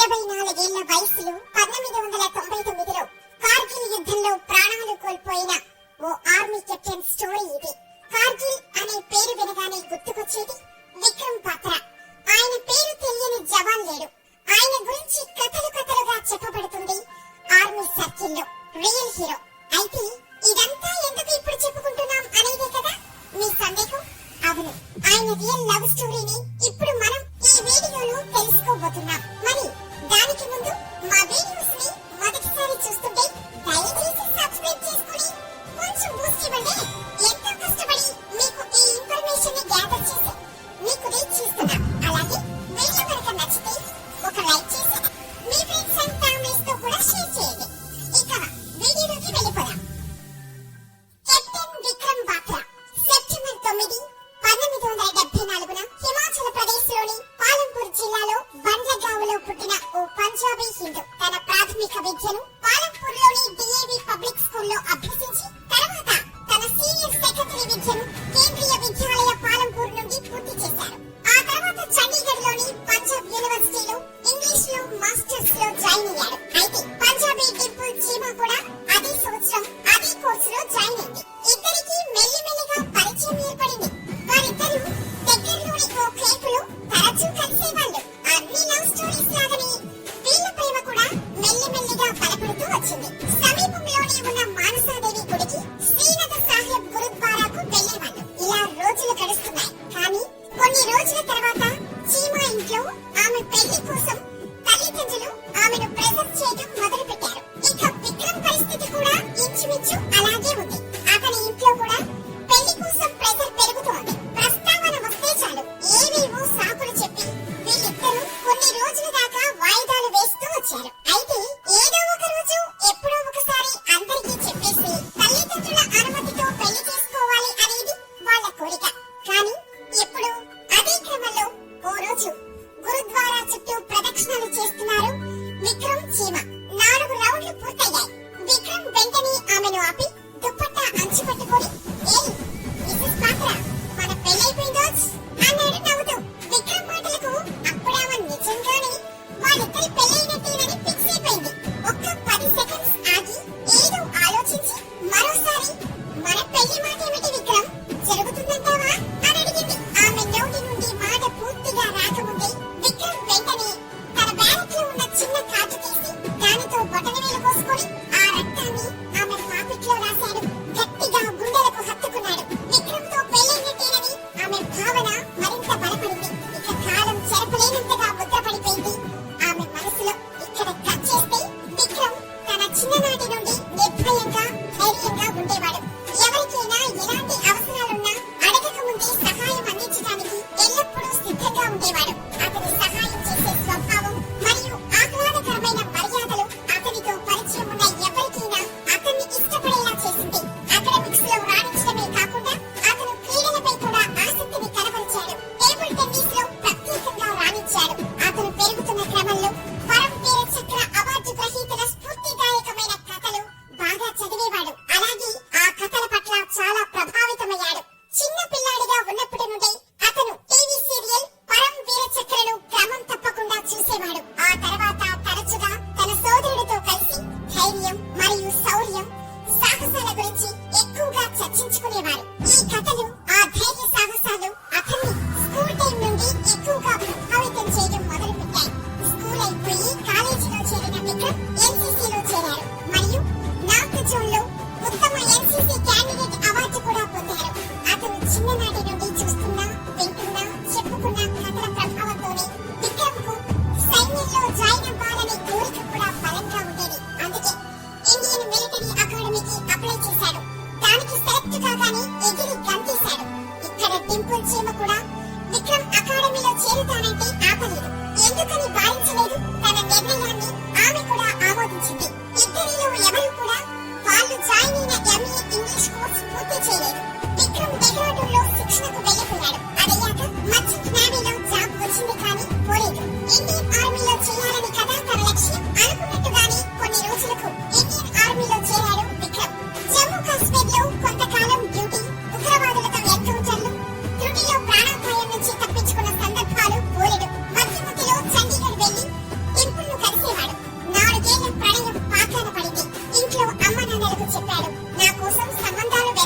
ఇరవై నాలుగేళ్ళ వయసులో పంతొమ్మిది వందల తొంభై తొమ్మిదిలో కార్గిల్ యుద్ధంలో ప్రాణాలు కోల్పోయిన ఓ ఆర్మీ కెప్టెన్ స్టోరీ ఇది. కార్గిల్ అనే పేరు వినగానే గుర్తుకొచ్చేది విక్రమ్ పాత్ర. ఆయన పేరు తెలియని జవాన్ లేడు. ఆయన గురించి కథలు కథలుగా చెప్పబడి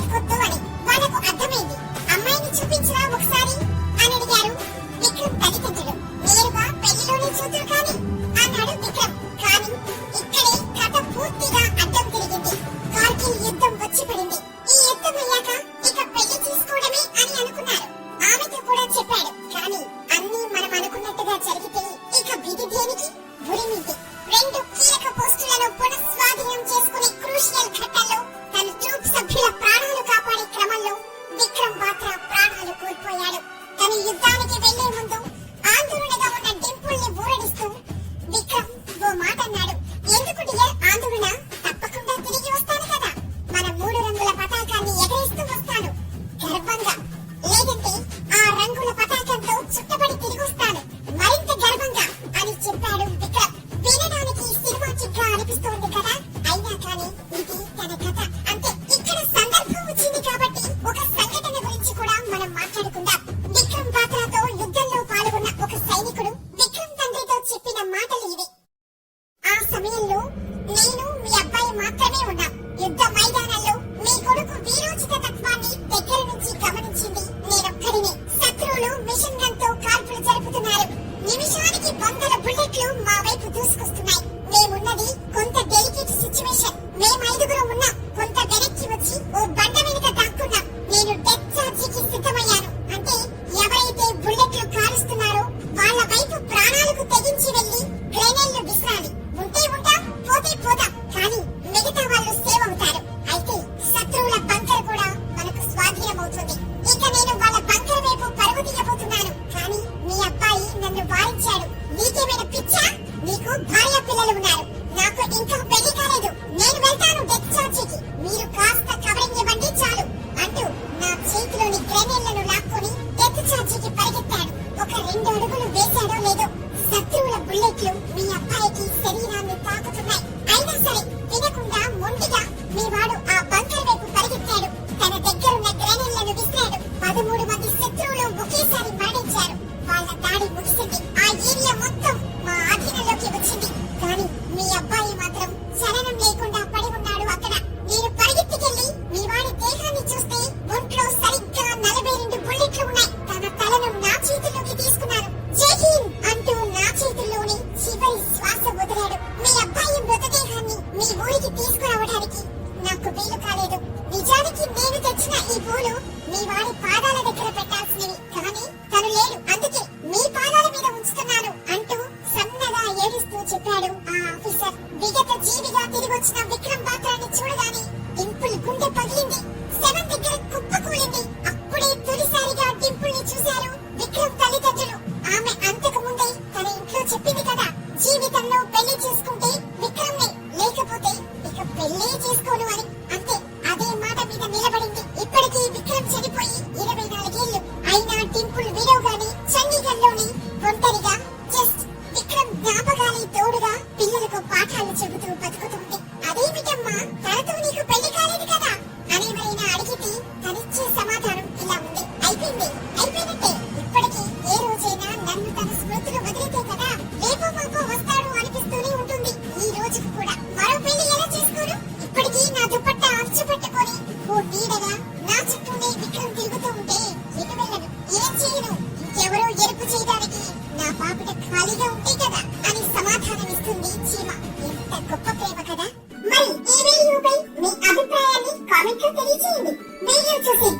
get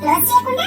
క్లోజ్ చేయకుండా